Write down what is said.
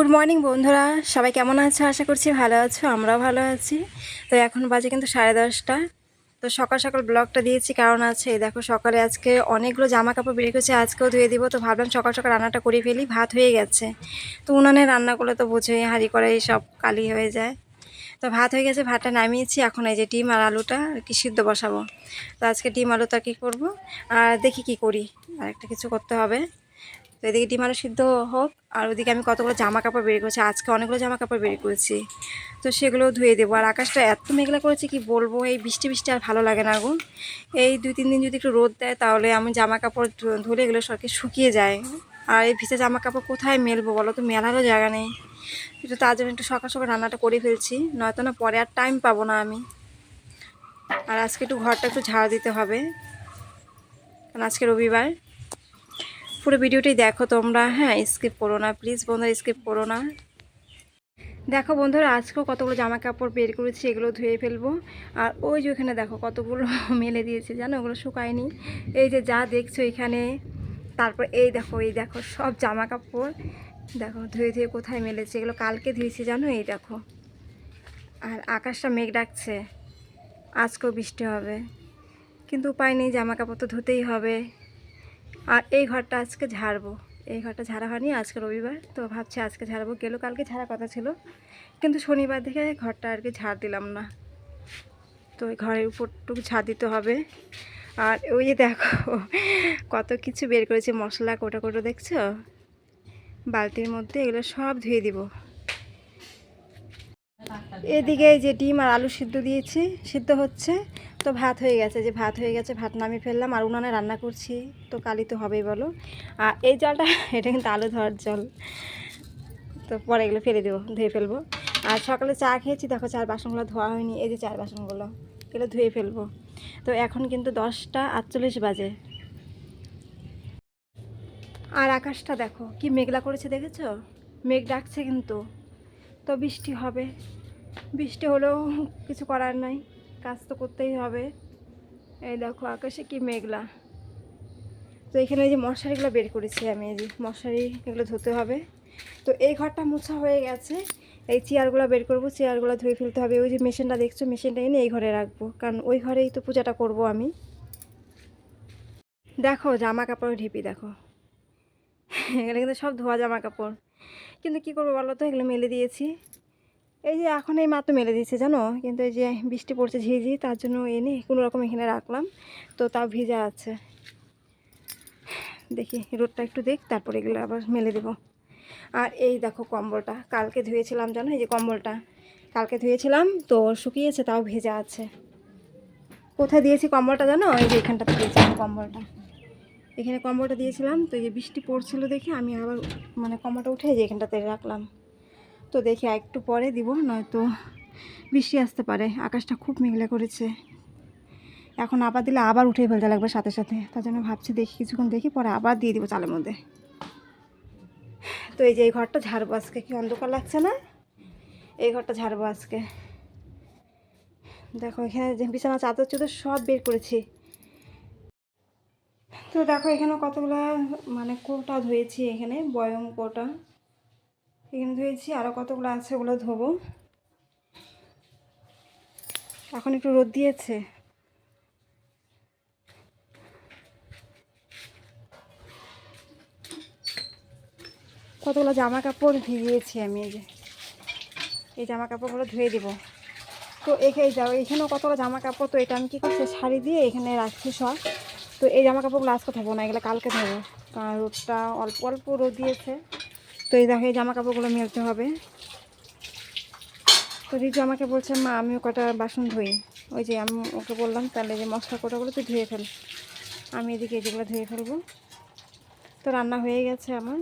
Good morning বন্ধুরা। সবাই কেমন আছো? আশা করছি ভালো আছো, আমরাও ভালো আছি। তো এখন বাজে কিন্তু সাড়ে দশটা। তো সকাল সকাল ব্লগটা দিয়েছি, কারণ আছে দেখো সকালে আজকে অনেকগুলো জামা কাপড় বেরিয়ে গেছে আজকেও ধুয়ে দিব। তো ভাবলাম সকাল সকাল রান্নাটা করে ফেলি, ভাত হয়ে গেছে। তো উনানে রান্না করলে তো বোঝোই, হাঁড়ি কড়াই সব কালি হয়ে যায়। তো ভাত হয়ে গেছে, ভাতটা নামিয়েছি, এখন এই যে ডিম আর আলুটা আর কি সিদ্ধ বসাবো। তো আজকে ডিম আলুটা কী করব? আর দেখি কি করি আর একটা কিছু করতে হবে। তো এদিকে ডিম সিদ্ধ হোক, আর ওদিকে আমি কতগুলো জামা কাপড় বের করেছি। আজকে অনেকগুলো জামা কাপড় বের করেছি। তো সেগুলো ধুয়ে দেবো। আর আকাশটা এত মেঘলা করেছে কি বলব, এই বৃষ্টি বৃষ্টি আর ভালো লাগে না গো। এই দুই তিন দিন যদি একটু রোদ দেয়, তাহলে আমি জামা কাপড় ধুলে এগুলো সবকে শুকিয়ে যায়। আর এই ভিজে জামা কাপড় কোথায় মেলবো বলো তো? মেলারও জায়গা নেই। একটু তার জন্য একটু সকাল সকাল রান্নাটা করে ফেলছি। নয়তো না পরে আর টাইম পাবো না আমি। আর আজকে একটু ঘরটা একটু ঝাড় দিতে হবে। কারণ আজকে রবিবার। পুরো ভিডিওটাই দেখো তোমরা। হ্যাঁ স্কিপ করো না প্লিজ বন্ধুরা স্কিপ করো না। দেখো বন্ধুরা, আজকেও কতগুলো জামা কাপড় বের করেছি, এগুলো ধুয়ে ফেলব। আর ওই যে ওখানে দেখো কতগুলো মেলে দিয়েছে, জানো? ওগুলো শুকায়নি। এই যে যা দেখছ এখানে, তারপর এই দেখো এই দেখো সব জামা কাপড়। দেখো ধুয়ে ধুয়ে কোথায় মেলেছে, এগুলো কালকে ধুয়েছি, জানো? এই দেখো। আর আকাশটা মেঘ ডাকছে, আজকেও বৃষ্টি হবে। কিন্তু উপায় নেই, জামা কাপড় তো ধুতেই হবে। আর এই ঘরটা আজকে ঝাড়বো। এই ঘরটা ঝাড়া হয়নি, আজকে রবিবার। তো ভাবছি আজকে ঝাড়বো। গেলো, কালকে ঝাড়া কথা ছিল। কিন্তু শনিবার দেখে ঘরটা আর কি ঝাড় দিলাম না। তো ওই ঘরের উপরটুকু ঝাড় দিতে হবে। আর ওই যে দেখো, কত কিছু বের করেছি। মশলা, কোটা কোটো দেখছ? বালতির মধ্যে এগুলো সব ধুয়ে দিব। এদিকে যে ডিম আর আলু সিদ্ধ দিয়েছি, সিদ্ধ হচ্ছে। তো ভাত হয়ে গেছে যে ভাত হয়ে গেছে, ভাত নামিয়ে ফেললাম। আর উনানে রান্না করছি, তো কালি তো হবেই বলো। আর এই জলটা, এটা কিন্তু আলু ধোয়ার জল। তো পরে এগুলো ফেলে দেবো, ধুয়ে ফেলব। আর সকালে চা খেয়েছি, দেখো চার বাসনগুলো ধোয়া হয়নি, এই যে চার বাসনগুলো, এগুলো ধুয়ে ফেলব। তো এখন কিন্তু দশটা আটচল্লিশ বাজে। আর আকাশটা দেখো, কি মেঘলা করেছে দেখেছ? মেঘ ডাকছে কিন্তু, তো বৃষ্টি হবে। বৃষ্টি হলেও কিছু করার নাই, কাজ তো করতেই হবে। এই দেখো, আকাশে কি মেঘলা। তো এখানে যে মশারিগুলো বের করেছি আমি, এই যে মশারি এগুলো ধুতে হবে। তো এই ঘরটা মোছা হয়ে গেছে, এই চেয়ারগুলো বের করব, চেয়ারগুলো ধুয়ে ফেলতে হবে। ওই যে মেশিনটা দেখছ মেশিনটা এনে এই ঘরে রাখব, কারণ ওই ঘরেই তো পূজাটা করব আমি। দেখো জামা কাপড় ঢিপি, দেখো। এখানে কিন্তু সব ধোয়া জামা কাপড় কিন্তু কী করব বলো তো? এগুলো মেলে দিয়েছি। এই যে এখন এই মাত্র মেলে দিয়েছে জানো? কিন্তু এই যে বৃষ্টি পড়ছে ঝিঝি তার জন্য এনে কোনো রকম এখানে রাখলাম। তো তাও ভিজা আছে। দেখি, রোদটা একটু দেখ, তারপরে এগুলো আবার মেলে দেবো। আর এই দেখো কম্বলটা, কালকে ধুয়েছিলাম জানো? এই যে কম্বলটা, কালকে ধুয়েছিলাম, তো শুকিয়েছে, তাও ভেজা আছে। কোথায় দিয়েছি কম্বলটা জানো? এই যে এখানটাতে দিয়েছিলাম কম্বলটা। এখানে কম্বলটা দিয়েছিলাম, তো এই যে বৃষ্টি পড়ছিল দেখে আমি আবার মানে কম্বলটা উঠে যে এখানটাতে রাখলাম। তো দেখি একটু পরে দিব, নয়তো বৃষ্টি আসতে পারে। আকাশটা খুব মেঘলা করেছে। এখন আবার দিলে আবার উঠে ফেলতে লাগবে সাথে সাথে। তার জন্য ভাবছি দেখি কিছুক্ষণ দেখি, পরে আবার দিয়ে দিব চালের মধ্যে। তো এই যে এই ঘরটা ঝাড়বো আজকে, কি অন্ধকার লাগছে না? এই ঘরটা ঝাড়বো আজকে। দেখো, এখানে বিছানা, চাদর চাদর সব বের করেছি। তো দেখো এখানে কতগুলো মানে কোটা ধুয়েছি এখানে, বয়ম কোটা। এখানে ধুয়েছি আরও কতগুলো আছে ওগুলো ধোবো। এখন একটু রোদ দিয়েছে। কতগুলো জামা কাপড় ভিজিয়েছি আমি, এই যে। এই জামা কাপড়গুলো ধুয়ে দেবো। তো এখানে যাও, এখানেও কতগুলো জামা কাপড় তো এটা আমি কী করছি, শাড়ি দিয়ে এখানে রাখছি সব। তো এই জামা কাপড়গুলো আজকে ধোবো না, এগুলো কালকে ধোবো। কারণ রোদটা অল্প অল্প রোদ দিয়েছে। তো এই দেখো, এই জামা কাপড়গুলো মেলতে হবে। তো রিজু আমাকে বলছে, মা আমি কটা বাসন ধুই। ওই যে আমি ওকে বললাম, তাহলে যে মশলা কোটাগুলো, তুই ধুয়ে ফেল। আমি এদিকে যেগুলো ধুয়ে ফেলব। তো রান্না হয়ে গেছে আমার।